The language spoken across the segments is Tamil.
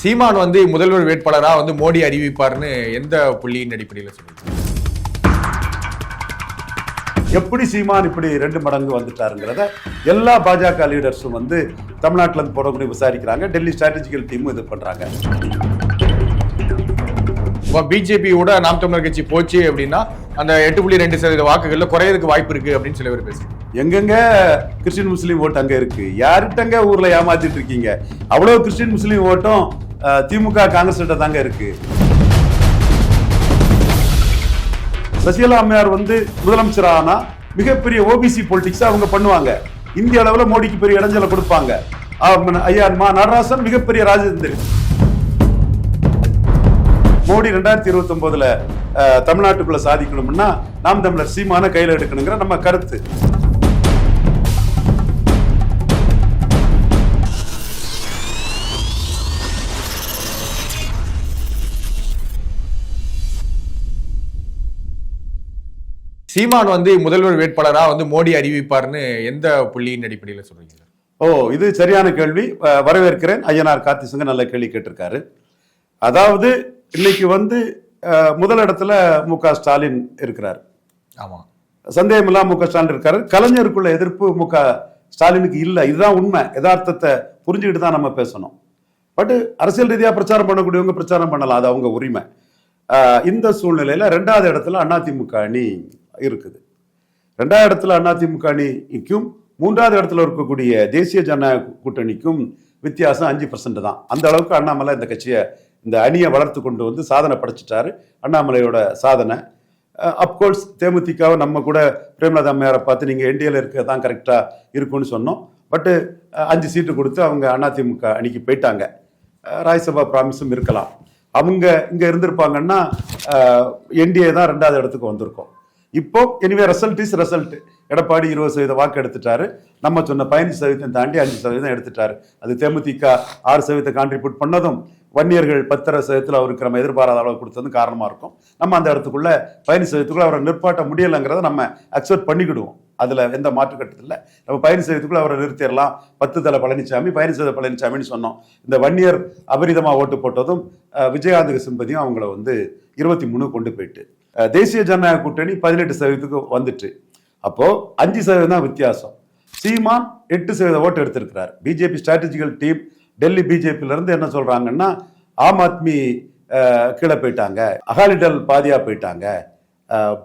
சீமான் வந்து முதல்வர் வேட்பாளரா வந்து மோடி அறிவிப்பார்னு எந்த புள்ளியின் அடிப்படையில் சொல்லுங்க எப்படி சீமான் இப்படி ரெண்டு மடங்கு வந்துட்டாருங்கிறத எல்லா பாஜக லீடர்ஸும் வந்து தமிழ்நாட்டில் இருந்து போடக்கூடிய விசாரிக்கிறாங்க. டெல்லி ஸ்ட்ராட்டஜிக்கல் டீமும் இது பண்றாங்க. இப்போ பிஜேபியோட நாம் தமிழர் கட்சி போச்சு அப்படின்னா அந்த எட்டு புள்ளி ரெண்டு சதவீத வாக்குகள்ல குறையறதுக்கு வாய்ப்பு இருக்கு அப்படின்னு சில பேர் பேசுறாங்க. எங்கெங்க கிறிஸ்டின் முஸ்லீம் ஓட்டு அங்க இருக்கு? யார்கிட்டங்க ஊர்ல ஏமாத்திட்டு இருக்கீங்க? அவ்வளவு கிறிஸ்டின் முஸ்லீம் ஓட்டும் திமுக காங்கிரஸ் கிட்ட தாங்க இருக்கு. சசிகலா அம்மையார் வந்து முதலமைச்சர் ஆனா மிகப்பெரிய ஓபிசி பொலிட்டிக்ஸ் அவங்க பண்ணுவாங்க. இந்திய அளவில் மோடிக்கு பெரிய இடைஞ்சலை கொடுப்பாங்க. ஐயா மா நடராசன் மிகப்பெரிய ராஜதந்திரி. மோடி ரெண்டாயிரத்தி இருபத்தி ஒன்பதுல தமிழ்நாட்டுக்குள்ள சாதிக்கணும்னா நாம் தமிழர் சீமான கையில் எடுக்கணுங்கிற நம்ம கருத்து. சீமான் வந்து முதல்வர் வேட்பாளரா வந்து மோடி அறிவிப்பார்னு எந்த புள்ளியின் அடிப்படையில் சொல்றீங்க? ஓ இது சரியான கேள்வி. வரவேற்கிறேன். ஐயனார் கார்த்திசுங்க நல்ல கேள்வி கேட்டிருக்காரு. அதாவது இன்னைக்கு வந்து அஹ், முதல் இடத்துல மு க ஸ்டாலின் இருக்கிறார். ஆமா. சந்தேகம் இல்லாம மு க ஸ்டாலின் இருக்காரு. கலைஞருக்குள்ள எதிர்ப்பு மு க ஸ்டாலினுக்கு இல்லை. இதுதான் உண்மை. யதார்த்தத்தை புரிஞ்சுக்கிட்டு தான் நம்ம பேசணும். பட் அரசியல் ரீதியா பிரச்சாரம் பண்ணக்கூடியவங்க பிரச்சாரம் பண்ணலாம். அது அவங்க உரிமை. இந்த சூழ்நிலையில ரெண்டாவது இடத்துல அதிமுக அணி இருக்குது. ரெண்டாவது இடத்துல அதிமுக அணிக்கும் மூன்றாவது இடத்துல இருக்கக்கூடிய தேசிய ஜனநாயக கூட்டணிக்கும் வித்தியாசம் அஞ்சு பர்சன்ட் தான். அந்த அளவுக்கு அண்ணாமலை இந்த கட்சியை இந்த அணியை வளர்த்து கொண்டு வந்து சாதனை படைச்சிட்டாரு. அண்ணாமலையோட சாதனை. அப்கோர்ஸ் தேமுதிகாவை நம்ம கூட பிரேமலதா அம்மையாரை பார்த்து நீங்கள் என்டிஏல இருக்க தான் கரெக்டாக இருக்கும்னு சொன்னோம். பட்டு அஞ்சு சீட்டு கொடுத்து அவங்க அதிமுக அணிக்கு போயிட்டாங்க. அஹ், ராஜ்யசபா ப்ராமிஸும் இருக்கலாம். அவங்க இங்கே இருந்திருப்பாங்கன்னா என்டிஏ தான் ரெண்டாவது இடத்துக்கு வந்திருக்கோம். இப்போ anyway result is result Edappadi இருபது சதவீத வாக்கு எடுத்துட்டாரு. நம்ம சொன்ன பதினஞ்சு சதவீதம் தாண்டி அஞ்சு சதவீதம் எடுத்துட்டாரு. அது தேமுதிக ஆறு சதவீதம் கான்ட்ரிபியூட் பண்ணதும் வன்னியர்கள் பத்தரை சதவீதத்தில் அவருக்கு நம்ம எதிர்பாராத அளவு கொடுத்ததும் காரணமாக இருக்கும். நம்ம அந்த இடத்துக்குள்ள பதினஞ்சு சதவீதத்துக்குள்ள அவரை நிற்பாட்ட முடியலைங்கிறத நம்ம அக்செப்ட் பண்ணிக்கிடுவோம். அதில் எந்த மாற்று கட்டத்தில் நம்ம பதினஞ்சு சதவீதத்துக்குள்ள அவரை நிறுத்திடலாம். பத்து தலை பழனிசாமி பதினஞ்சு சதவீத பழனிசாமின்னு சொன்னோம். இந்த வன்னியர் அபரிதமாக ஓட்டு போட்டதும் அஹ், சிம்பதியும் அவங்கள வந்து இருபத்தி மூணு கொண்டு போயிட்டு தேசிய ஜனநாயக கூட்டணி பதினெட்டு சதவீதத்துக்கு வந்துட்டு. அப்போ அஞ்சு சதவீதம் தான் வித்தியாசம். சீமான் எட்டு சதவீத ஓட்டு எடுத்திருக்கிறார். பிஜேபி ஸ்ட்ராட்டஜிக்கல் டீம் டெல்லி பிஜேபியில இருந்து என்ன சொல்றாங்கன்னா ஆம் ஆத்மி கீழே போயிட்டாங்க. அகாலிடல் பாதியா போயிட்டாங்க.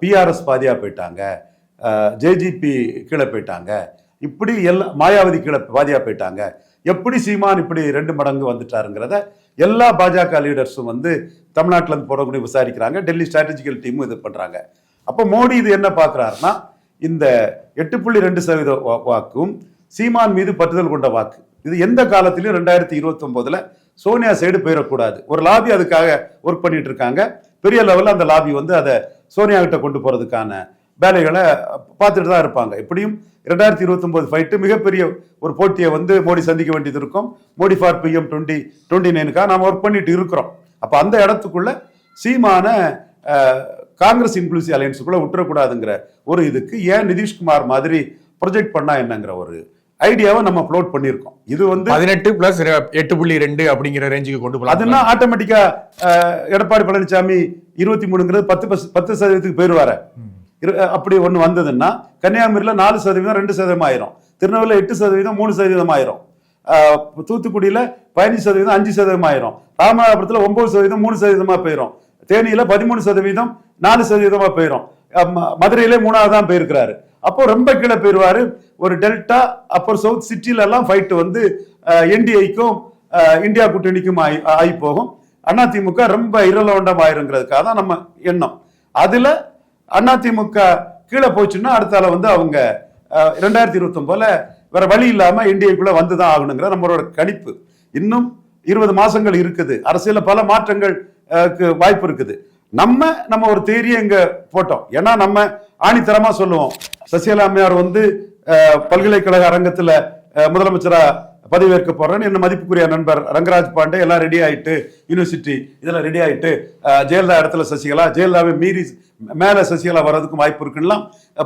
பிஆர்எஸ் பாதியா போயிட்டாங்க. ஜேஜிபி கீழே போயிட்டாங்க. இப்படி எல்லா மாயாவதி கீழே பாதியா போயிட்டாங்க. எப்படி சீமான் இப்படி ரெண்டு மடங்கு வந்துட்டாருங்கிறத எல்லா பாஜக லீடர்ஸும் வந்து தமிழ்நாட்டில் இருந்து போடக்கூடிய விசாரிக்கிறாங்க டெல்லி ஸ்ட்ராட்டஜிக்கல் டீமும் இது பண்ணுறாங்க அப்போ மோடி இது என்ன பார்க்குறாருன்னா இந்த எட்டு புள்ளி ரெண்டு சதவீத வாக்கும் சீமான் மீது பற்றுதல் கொண்ட வாக்கு. இது எந்த காலத்திலையும் ரெண்டாயிரத்தி இருபத்தொம்போதில் சோனியா சைடு போயிடக்கூடாது. ஒரு லாபி அதுக்காக ஒர்க் பண்ணிட்டு இருக்காங்க. பெரிய லெவலில் அந்த லாபி வந்து அதை சோனியா கிட்ட கொண்டு போகிறதுக்கான வேலைகளை பார்த்துட்டு தான் இருப்பாங்க. எப்படியும் ரெண்டாயிரத்தி இருபத்தொன்பது ஃபைட்டு மிகப்பெரிய ஒரு போட்டியை வந்து மோடி சந்திக்க வேண்டியது இருக்கும். Modi for PM twenty twenty நைனுக்காக நாம் ஒர்க் பண்ணிட்டு இருக்கிறோம். அப்போ அந்த இடத்துக்குள்ள சீமான காங்கிரஸ் இன்க்ளூசிவ் அலையன்ஸுக்குள்ள விட்டுறக்கூடாதுங்கிற ஒரு இதுக்கு ஏன் நிதிஷ்குமார் மாதிரி ப்ரொஜெக்ட் பண்ணா என்னங்கிற ஒரு ஐடியாவை நம்ம ஃப்ளோட் பண்ணியிருக்கோம். இது வந்து பதினெட்டு பிளஸ் எட்டு புள்ளி ரெண்டு அப்படிங்கிற ரேஞ்சுக்கு கொண்டு போகலாம். அதுனா ஆட்டோமேட்டிக்கா எடப்பாடி பழனிசாமி இருபத்தி மூணுங்கிறது பத்து பத்து சதவீதத்துக்கு போயிருவாரு. இரு- அப்படி ஒன்று வந்ததுன்னா கன்னியாகுமரியில் நாலு சதவீதம் ரெண்டு சதவீதம் ஆயிரும். திருநெல்வேலியில் எட்டு சதவீதம் மூணு சதவீதம் ஆயிரும். தூத்துக்குடியில் பதினஞ்சு சதவீதம் அஞ்சு சதவீதம் ஆயிரும். ராமநாதபுரத்தில் ஒன்பது சதவீதம் மூணு சதவீதமாக போயிரும். தேனியில் பதிமூணு சதவீதம் நாலு சதவீதமாக போயிரும். மதுரையிலே மூணாவது தான் போயிருக்கிறாரு. அப்போ ரொம்ப கீழே போயிடுவார் ஒரு டெல்டா அப்புறம் சவுத் சிட்டிலெல்லாம் எல்லாம் ஃபைட் வந்து என்டிஐக்கும் இந்தியா கூட்டணிக்கும் ஆகி ஆகி போகும். அதிமுக ரொம்ப இரலவண்டம் ஆயிருங்கிறதுக்காக தான் நம்ம எண்ணம். அதில் அதிமுக கீழே போச்சுன்னா அடுத்தால வந்து அவங்க ரெண்டாயிரத்தி இருபத்தொன்பதுல வேற வழி இல்லாம இந்தியக்குள்ள வந்து தான் ஆகணுங்கிற நம்மளோட கணிப்பு. இன்னும் இருபது மாசங்கள் இருக்குது. அரசியல பல மாற்றங்கள் வாய்ப்பு இருக்குது. நம்ம நம்ம ஒரு தேரியை இங்க போட்டோம். ஏன்னா நம்ம ஆணித்தரமா சொல்லுவோம். சசிகலா அம்மையார் வந்து பல்கலைக்கழக அரங்கத்துல முதலமைச்சரா பதவியேற்க போறேன்னு என்ன மதிப்புக்குரிய நண்பர் ரங்கராஜ் பாண்டே எல்லாம் ரெடி ஆயிட்டு யூனிவர்சிட்டி இதெல்லாம் ரெடி ஆயிட்டு ஜெயலலிதா இடத்துல சசிகலா ஜெயலலிதாவை மீறி மேல சசிகலா வர்றதுக்கும் வாய்ப்பு இருக்குன்னா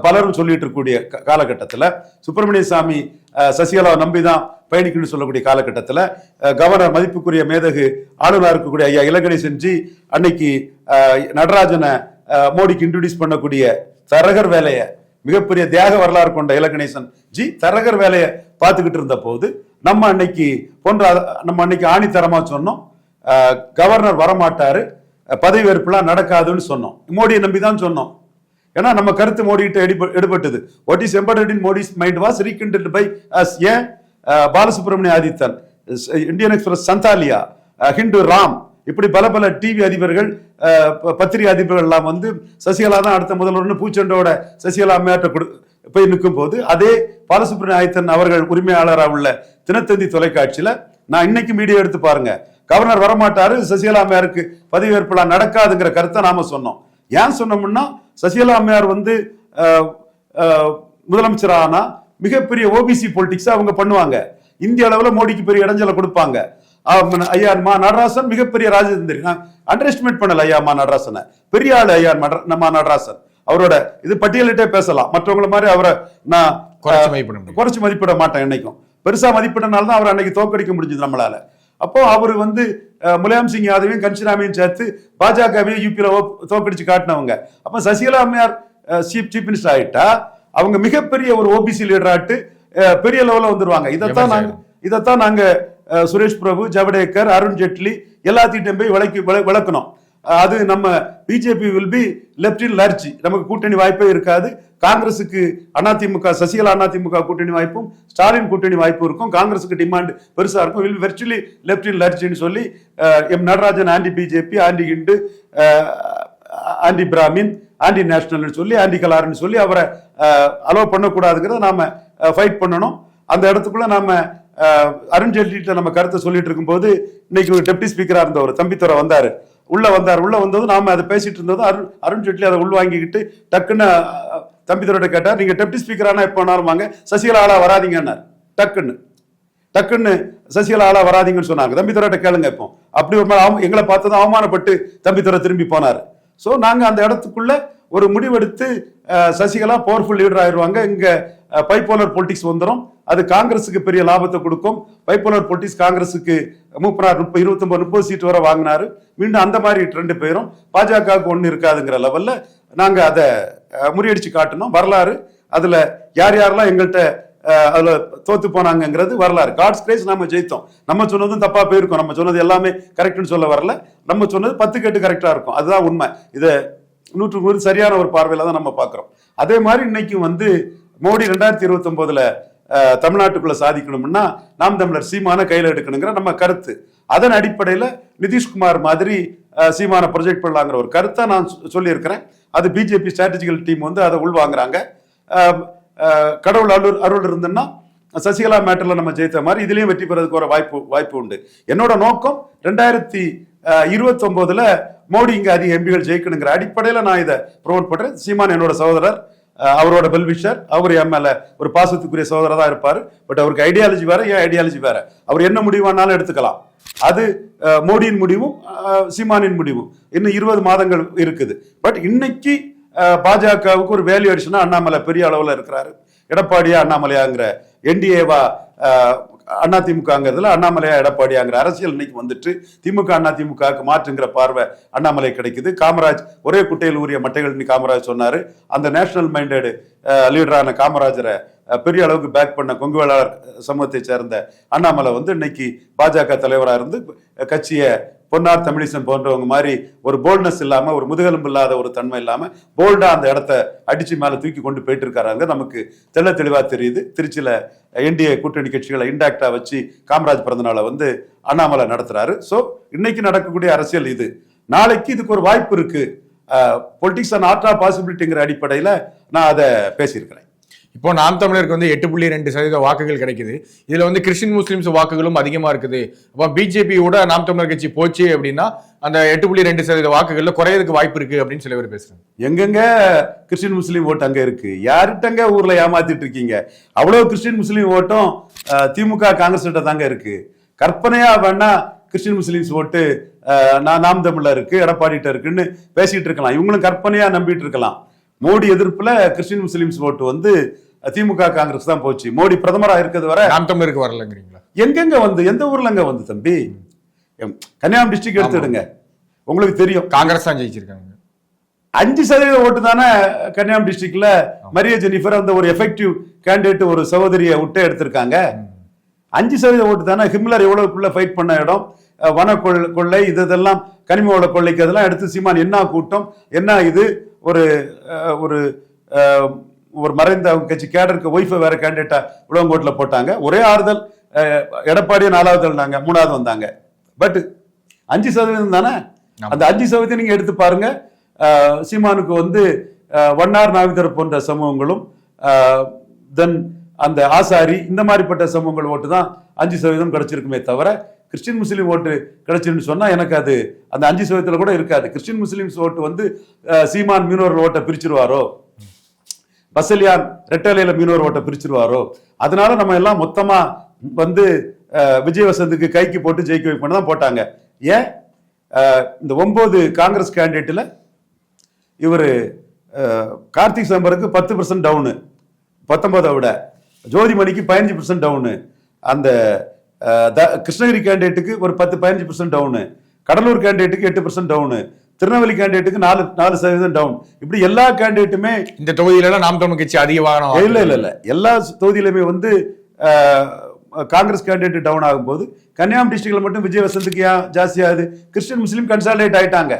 பலரும் சொல்லிட்டு இருக்கக்கூடிய காலகட்டத்தில் சுப்பிரமணிய சாமி சசிகலாவை நம்பி தான் பயணிக்கணும்னு சொல்லக்கூடிய காலகட்டத்தில் கவர்னர் மதிப்புக்குரிய மேதகு ஆளுநராக இருக்கக்கூடிய ஐயா இலங்கனை ஜி அன்னைக்கு நடராஜனை மோடிக்கு இன்ட்ரடியூஸ் பண்ணக்கூடிய தரகர் வேலையை மிகப்பெரிய தியாக வரலாறு கொண்ட இலகணேசன் ஜி தரகர் வேலையை பார்த்துக்கிட்டு இருந்த போது நம்ம அன்னைக்கு போன்ற நம்ம அன்னைக்கு ஆணித்தரமா சொன்னோம். கவர்னர் வரமாட்டாரு. பதவி பதவியேற்புலாம் நடக்காதுன்னு சொன்னோம். மோடியை நம்பி தான் சொன்னோம். ஏன்னா நம்ம கருத்து மோடி கிட்ட எடுப- எடுபட்டது. What is embedded in Modi's mind was recounted by us a Balasubramania Adithan Indian Express சந்தாலியா Hindu Ram. இப்படி பல பல டிவி அதிபர்கள் ப- பத்திரிகை அதிபர்கள் எல்லாம் வந்து சசிகலா தான் அடுத்த முதல்வர்னு பூச்செண்டோட சசிகலா அம்மையாட்ட கொடு போய் நிற்கும் போது அதே பாலசுப்ரமணிய அவர்கள் உரிமையாளராக உள்ள தினத்தந்தி தொலைக்காட்சியில நான் இன்னைக்கு மீடியா எடுத்து பாருங்க. கவர்னர் வரமாட்டாரு சசிகலா அம்மையாருக்கு பதவியேற்புலாம் நடக்காதுங்கிற கருத்தை நாம சொன்னோம். ஏன் சொன்னோம்னா சசிகலா அம்மையார் வந்து முதலமைச்சர் ஆனா மிகப்பெரிய ஓபிசி பொலிட்டிக்ஸ் அவங்க பண்ணுவாங்க. இந்திய அளவுல மோடிக்கு பெரிய இடைஞ்சலை கொடுப்பாங்க. ஐயா மா நடராசன் மிகப்பெரிய ராஜதந்திரி. நான் அண்டர் எஸ்டிமேட் பண்ணல ஐயா மா நடராசனை. பெரிய ஆள் ஐயா மா நடராசன். அவரோட இது பட்டியலிட்டே பேசலாம். மற்றவங்கள மாதிரி அவரை நான் குறைச்சு மதிப்பிட முடியும். குறைச்சு மதிப்பிட மாட்டேன் என்னைக்கும். பெருசா மதிப்பிடனால தான் அவர் அன்னைக்கு தோக்கடிக்க முடிஞ்சது நம்மளால. அப்போ அவர் வந்து முலாயம் சிங் யாதவையும் கன்ஷிராமையும் சேர்த்து பாஜகவையும் யூபியில தோக்கடிச்சு காட்டினவங்க. அப்ப சசிகலா அம்மையார் சீஃப் சீஃப் மினிஸ்டர் ஆயிட்டா அவங்க மிகப்பெரிய ஒரு ஓபிசி லீடராட்டு பெரிய லெவல்ல வந்துருவாங்க. இதைத்தான் நாங்க இதைத்தான் நாங்க சுரேஷ் பிரபு ஜவடேக்கர் அருண் ஜேட்லி எல்லாத்திட்டும் போய் விளக்கி விள- விளக்கணும். அது நம்ம BJP will be left in lurch நமக்கு கூட்டணி வாய்ப்பே இருக்காது. காங்கிரசுக்கு அதிமுக சசிகலா அதிமுக கூட்டணி வாய்ப்பும் ஸ்டாலின் கூட்டணி வாய்ப்பும் இருக்கும். காங்கிரசுக்கு டிமாண்ட் பெருசா இருக்கும். வில் வெர்ச்சுவலி லெப்ட் இன் லர்ஜின்னு சொல்லி M Natarajan anti BJP anti Hindu anti Brahmin anti நேஷனல்னு சொல்லி ஆண்டி கலார்னு சொல்லி அவரை அலோவ் பண்ணக்கூடாதுங்கிறத நாம ஃபைட் பண்ணணும். அந்த இடத்துக்குள்ள நாம அருண்ஜேட்லிட்ட அருண் நம்ம கருத்தை சொல்லிட்டு இருக்கும்போது இன்னைக்கு டெப்டி ஸ்பீக்கராக இருந்தவர் தம்பித்துறை வந்தாரு. உள்ள வந்தார். உள்ள வந்ததும் நாம அதை பேசிட்டு இருந்ததும் அருண் அருண் ஜேட்லி அதை உள்வாங்கிக்கிட்டு டக்குன்னு தம்பிதரோட கேட்டார் நீங்க டெப்டி ஸ்பீக்கரானா எப்போ வேணாலும் சசிகலா வராதீங்கன்னார். டக்குன்னு. டக்குன்னு சசிகலா ஆளா வராதீங்கன்னு சொன்னாங்க. தம்பித்துறையிட்ட கேளுங்க இப்போ. அப்படி ஒரு மாதிரி எங்களை பார்த்ததும் அவமானப்பட்டு தம்பிதுரை திரும்பி போனார். ஸோ நாங்கள் அந்த இடத்துக்குள்ள ஒரு முடிவெடுத்து சசிகலா பவர்ஃபுல் லீடர் ஆயிடுவாங்க இங்கே பைப்போலர் பொலிட்டிக்ஸ் வந்துடும் அது காங்கிரஸுக்கு பெரிய லாபத்தை கொடுக்கும். பைப்போலர் பொலிட்டிக்ஸ் காங்கிரஸுக்கு முப்பதாயிரம் முப்பது இருபத்தொம்பது முப்பது சீட்டு வரை வாங்கினாரு. மீண்டும் அந்த மாதிரி ரெண்டு பேரும் பாஜகவுக்கு ஒன்று இருக்காதுங்கிற லெவலில் நாங்கள் அதை முறியடிச்சு காட்டணும். வரலாறு அதில் யார் யாரெல்லாம் எங்கள்கிட்ட அதில் தோத்து போனாங்கங்கிறது வரலாறு. காட்ஸ் கிரேஸ் நம்ம ஜெயித்தோம். நம்ம சொன்னதும் தப்பாக போயிருக்கோம். நம்ம சொன்னது எல்லாமே கரெக்டுன்னு சொல்ல வரல. நம்ம சொன்னது பத்து கேட்டு கரெக்டாக இருக்கும். அதுதான் உண்மை. இதை நூற்று நூறு சரியான ஒரு பார்வையில் தான் நம்ம பார்க்குறோம். அதே மாதிரி இன்னைக்கு வந்து மோடி ரெண்டாயிரத்தி இருபத்தி ஒன்பதுல தமிழ்நாட்டுக்குள்ள சாதிக்கணும்னா நாம் தமிழர் சீமான கையில எடுக்கணுங்கிற நம்ம கருத்து. அதன் அடிப்படையில நிதிஷ்குமார் மாதிரி சீமான ப்ரொஜெக்ட் பண்ணலாங்கிற ஒரு கருத்தை நான் சொ- சொல்லியிருக்கிறேன். அது பிஜேபி ஸ்ட்ராட்டஜிக்கல் டீம் வந்து அதை உள்வாங்குறாங்க. கடவுள் அருள் அருள் இருந்துன்னா சசிகலா மேட்டர்ல நம்ம ஜெயித்த மாதிரி இதுலயும் வெற்றி பெறதுக்கு ஒரு வாய்ப்பு வாய்ப்பு உண்டு. என்னோட நோக்கம் ரெண்டாயிரத்தி இருபத்தி ஒன்பதுல மோடி இங்க அதிக எம்பிகள் ஜெயிக்கணுங்கிற அடிப்படையில நான் இதை ப்ரொமோட் பண்றேன். சீமான் என்னோட சகோதரர். அவரோட வெல்விஷர் அவர் என் மேலே ஒரு பாசத்துக்குரிய சகோதரர் தான் இருப்பார். பட் அவருக்கு ஐடியாலஜி வேற ஏன் ஐடியாலஜி வேற? அவர் என்ன முடிவானாலும் எடுத்துக்கலாம். அது மோடியின் முடிவும் சீமானின் முடிவும். இன்னும் இருபது மாதங்கள் இருக்குது. பட் இன்னைக்கு பாஜகவுக்கு ஒரு வேல்யூ அடிஷனா அண்ணாமலை பெரிய அளவில் இருக்கிறாரு. எடப்பாடியா அண்ணாமலையாங்கிற என்டிஏவா அண்ணா திமுகங்கிறதுல அண்ணாமலையா எடப்பாடியாங்கிற அரசியல் இன்னைக்கு வந்துட்டு திமுக அண்ணா திமுகவுக்கு மாற்றுங்கிற பார்வை அண்ணாமலை கிடைக்குது. காமராஜ் ஒரே குட்டையில் ஊறிய மட்டைகள் காமராஜ் சொன்னாரு. அந்த நேஷனல் மைண்டடு லீடரான காமராஜரை பெரிய அளவுக்கு பேக் பண்ண கொங்கு வேளாளர் சமூகத்தை சேர்ந்த அண்ணாமலை வந்து இன்னைக்கு பாஜக தலைவராக இருந்து கட்சியை பொன்னார் தமிழிசன் போன்றவங்க மாதிரி ஒரு போல்ட்னஸ் இல்லாம ஒரு முதுகெலும்பு இல்லாத ஒரு தன்மை இல்லாம போல்டா அந்த இடத்த அடிச்சு மேல தூக்கி கொண்டு போயிட்டு இருக்காங்க நமக்கு தெள்ள தெளிவா தெரியுது. திருச்சியில என்டிஏ கூட்டணி கட்சிகளை இன்டாக்டா வச்சு காமராஜ் பிறந்தநாளை வந்து அண்ணாமலை நடத்துறாரு. சோ இன்னைக்கு நடக்கக்கூடிய அரசியல் இது. நாளைக்கு இதுக்கு ஒரு வாய்ப்பு இருக்கு. பொலிட்டிக்ஸ் அண்ட் ஆர்ட் ஆஃப் பாசிபிலிட்டிங்கிற அடிப்படையில நான் அதை பேசியிருக்கிறேன். இப்போ நாம் தமிழருக்கு வந்து எட்டு புள்ளி ரெண்டு சதவீத வாக்குகள் கிடைக்குது. இதில் வந்து கிறிஸ்டின் முஸ்லீம்ஸ் வாக்குகளும் அதிகமாக இருக்குது. அப்போ பிஜேபியோட நாம் தமிழர் கட்சி போச்சு அப்படின்னா அந்த எட்டு புள்ளி ரெண்டு சதவீத வாக்குகளில் குறையதுக்கு வாய்ப்பு இருக்குது அப்படின்னு சில பேர் பேசுறாங்க. எங்கெங்க கிறிஸ்டின் முஸ்லீம் ஓட்டு அங்கே இருக்குது யார்கிட்டங்க ஊரில் ஏமாத்திட்டு இருக்கீங்க? அவ்வளோ கிறிஸ்டின் முஸ்லீம் ஓட்டும் திமுக காங்கிரஸ் கிட்ட தாங்க இருக்குது கற்பனையாக வேணால் கிறிஸ்டின் முஸ்லீம்ஸ் ஓட்டு நான் நாம் தமிழ்ல இருக்கு எடப்பாடிட்ட இருக்குன்னு பேசிட்டு இருக்கலாம். இவங்களும் கற்பனையா நம்பிட்டு இருக்கலாம். மோடி எதிர்ப்புல கிறிஸ்டின் முஸ்லீம்ஸ் ஓட்டு வந்து திமுக காங்கிரஸ் தான் போச்சு. மோடி பிரதமரா இருக்கிறது வரை நாம் தமிழருக்கு வரலங்கிறீங்களா? எங்கெங்க வந்து எந்த ஊர்லங்க வந்து தம்பி? கன்னியாகுமரி டிஸ்ட்ரிக்ட் எடுத்துடுங்க உங்களுக்கு தெரியும். காங்கிரஸ் தான் ஜெயிச்சிருக்காங்க. அஞ்சு சதவீத ஓட்டு தானே கன்னியாகுமரி டிஸ்ட்ரிக்ட்ல மரிய ஜெனிஃபர் அந்த ஒரு எஃபெக்டிவ் கேண்டிடேட் ஒரு சகோதரியை விட்டு எடுத்திருக்காங்க. அஞ்சு சதவீத ஓட்டு தானே ஹிம்லர் எவ்வளவுக்குள்ள ஃபைட் பண்ண இடம்? வன கொள்- கொள்ளை இது இதெல்லாம் கனிம வள கொள்ளைக்கு அதெல்லாம் எடுத்து சீமான் என்ன கூட்டம்? என்ன இது? ஒரு ஒரு ஒரு மறைந்த அவங்க கட்சி கேடருக்கு ஒய்ஃபை வேற கேண்டிடேட்டா உலகங்கோட்டில் போட்டாங்க. ஒரே ஆறுதல் எடப்பாடியை நாலாவது இருந்தாங்க மூணாவது வந்தாங்க. பட் அஞ்சு சதவீதம் தானே. அந்த அஞ்சு சதவீதம் நீங்க எடுத்து பாருங்க. சீமானுக்கு வந்து வண்ணார் நாவிதர் போன்ற சமூகங்களும் தென் அந்த ஆசாரி இந்த மாதிரிப்பட்ட சமூகங்கள் ஓட்டு தான் அஞ்சு சதவீதம் கிடைச்சிருக்குமே தவிர கிறிஸ்டின் முஸ்லீம் ஓட்டு கிடைச்சிருன்னு சொன்னா எனக்கு அது அந்த அஞ்சு சதவீதத்துல கூட இருக்காது. கிறிஸ்டின் முஸ்லீம்ஸ் ஓட்டு வந்து சீமான் மீனவர் ஓட்டை பிரிச்சிருவாரோ? பசலியான் ரெட்டலையில மீனவர் ஓட்டை பிரிச்சிருவாரோ? அதனால நம்ம எல்லாம் மொத்தமா வந்து அஹ், விஜய் வசந்துக்கு கைக்கு போட்டு ஜெயிக்க வைப்போம்னு தான் போட்டாங்க. ஏன்? இந்த ஒன்பது காங்கிரஸ் கேண்டிடேட்ல இவர் கார்த்திக் சிதம்பரத்துக்கு பத்து பர்சன்ட் டவுனு. பத்தொன்பதை விட. ஜோதிமணிக்கு பதினஞ்சு பர்சன்ட் டவுனு. அந்த த- கிருஷ்ணகிரி கேண்டிடேட்டுக்கு ஒரு பத்து பதினஞ்சு பர்சன்ட் டவுனு. கடலூர் கேண்டிடேட்டுக்கு எட்டு பர்சன்ட் டவுனு. திருநெல்வேலி கேண்டிடேட்டுக்கு நாலு நாலு சதவீதம் டவுன் இப்படி எல்லா கேண்டிடேட்டுமே இந்த தொகுதியில எல்லாம் நாம் தமிழ் கட்சி அதிக வாகனம் இல்ல இல்ல இல்ல. எல்லா தொகுதியிலுமே வந்து காங்கிரஸ் கேண்டிடேட் டவுன் ஆகும்போது கன்னியாகுமரி டிஸ்ட்ரிக்ட்ல மட்டும் விஜய் வசந்துக்கு ஏன் ஜாஸ்தியாகுது. கிறிஸ்டியன் முஸ்லீம் கன்சாலிடேட் ஆயிட்டாங்க.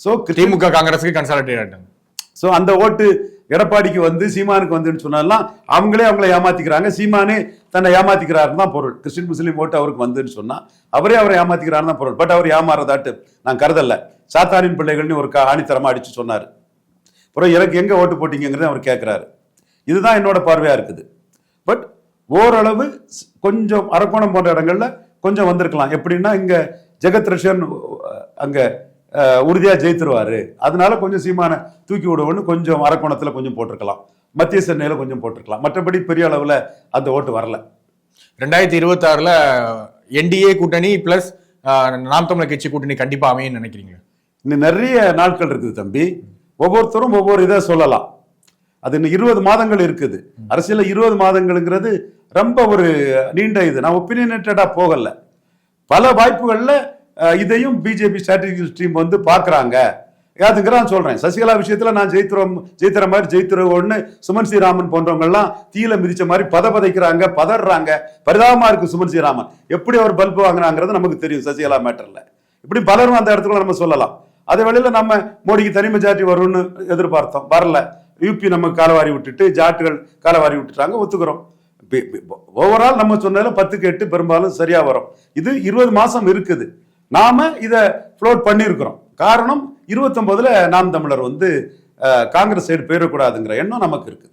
சோ திமுக காங்கிரஸுக்கு கன்சாலிடேட் ஆயிட்டாங்க. சோ அந்த ஓட்டு எடப்பாடிக்கு வந்து சீமானுக்கு வந்துன்னு சொன்னாலாம் அவங்களே அவங்கள ஏமாத்திக்கிறாங்க. சீமானே தன்னை ஏமாத்திக்கிறாருன்னு தான் பொருள். கிறிஸ்டின் முஸ்லீம் ஓட்டு அவருக்கு வந்துன்னு சொன்னா அவரே அவரை ஏமாத்திக்கிறாருன்னு தான் பொருள். பட் அவர் ஏமாறதாட்டு நான் கருதல. சாத்தானின் பிள்ளைகள்னு ஒரு கா- ஆணித்தரமா அடிச்சு சொன்னாரு. அப்புறம் எனக்கு எங்கே ஓட்டு போட்டீங்கிறத அவர் கேட்குறாரு இதுதான் என்னோட பார்வையாக இருக்குது. பட் ஓரளவு கொஞ்சம் அரக்கோணம் போன்ற இடங்கள்ல கொஞ்சம் வந்திருக்கலாம். எப்படின்னா இங்கே ஜெகத் ரஷன் அங்கே அஹ், உறுதியா ஜெயித்துருவாரு. அதனால கொஞ்சம் சீமான தூக்கி விடுவோன்னு கொஞ்சம் அரக்கோணத்துல கொஞ்சம் போட்டிருக்கலாம். மத்திய சென்னையில கொஞ்சம் போட்டிருக்கலாம். மற்றபடி பெரிய அளவுல அந்த ஓட்டு வரல. ரெண்டாயிரத்தி இருபத்தி ஆறுல என்டிஏ கூட்டணி பிளஸ் நாம் தமிழர் கட்சி கூட்டணி கண்டிப்பா அமையும் நினைக்கிறீங்க இன்னும் நிறைய நாட்கள் இருக்குது தம்பி. ஒவ்வொருத்தரும் ஒவ்வொரு இதை சொல்லலாம். அது இன்னும் இருபது மாதங்கள் இருக்குது. அரசியல்ல இருபது மாதங்கள்ங்கிறது ரொம்ப ஒரு நீண்ட இது. நான் ஒப்பீனியனேட்டடா போகல. பல வாய்ப்புகள்ல இதையும் பிஜேபி ஸ்ட்ராட்டஜி டீம் வந்து பார்க்குறாங்க. யாதுங்கிற நான் சொல்கிறேன் சசிகலா விஷயத்தில் நான் ஜெயித்துறோம் ஜெயித்துற மாதிரி ஜெயித்துருவோம்னு சுமன் ஸ்ரீராமன் போன்றவங்கள்லாம் தீல மிதிச்ச மாதிரி பத பதைக்கிறாங்க பதறாங்க. பரிதாபமாக இருக்கு சுமன் ஸ்ரீராமன் எப்படி அவர் பல்பு வாங்குறாங்கிறது நமக்கு தெரியும் சசிகலா மேட்டரில். இப்படி பலரும் அந்த இடத்துல நம்ம சொல்லலாம். அதே வேளையில நம்ம மோடிக்கு தனி மெஜாரிட்டி வரும்னு எதிர்பார்த்தோம். வரல. யூபி நம்ம காலவாரி விட்டுட்டு ஜாட்டுகள் காலவாரி விட்டுட்டாங்க ஒத்துக்கிறோம். ஓவரால் நம்ம சொன்னதில் பத்துக்கு எட்டு பெரும்பாலும் சரியாக வரும். இது இருபது மாதம் இருக்குது. நாம இத ஃப்ளோட் பண்ணியிருக்கிறோம். காரணம் இருபத்தொன்பதுல நாம் தமிழர் வந்து காங்கிரஸ் சைடு போயிடக்கூடாதுங்கிற எண்ணம் நமக்கு இருக்குது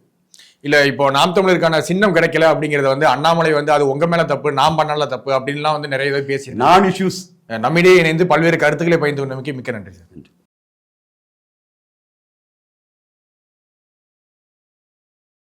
இல்ல இப்போ நாம் தமிழருக்கான சின்னம் கிடைக்கல அப்படிங்கறத வந்து அண்ணாமலை வந்து அது உங்க மேல தப்பு நாம் பண்ணல தப்பு அப்படின்லாம் வந்து நிறைய பேர் பேசி நான் இஷ்யூஸ் நம்மிடையே இணைந்து பல்வேறு கருத்துக்களை பயந்து கொண்டமைக்கு மிக்க நன்றி சார்.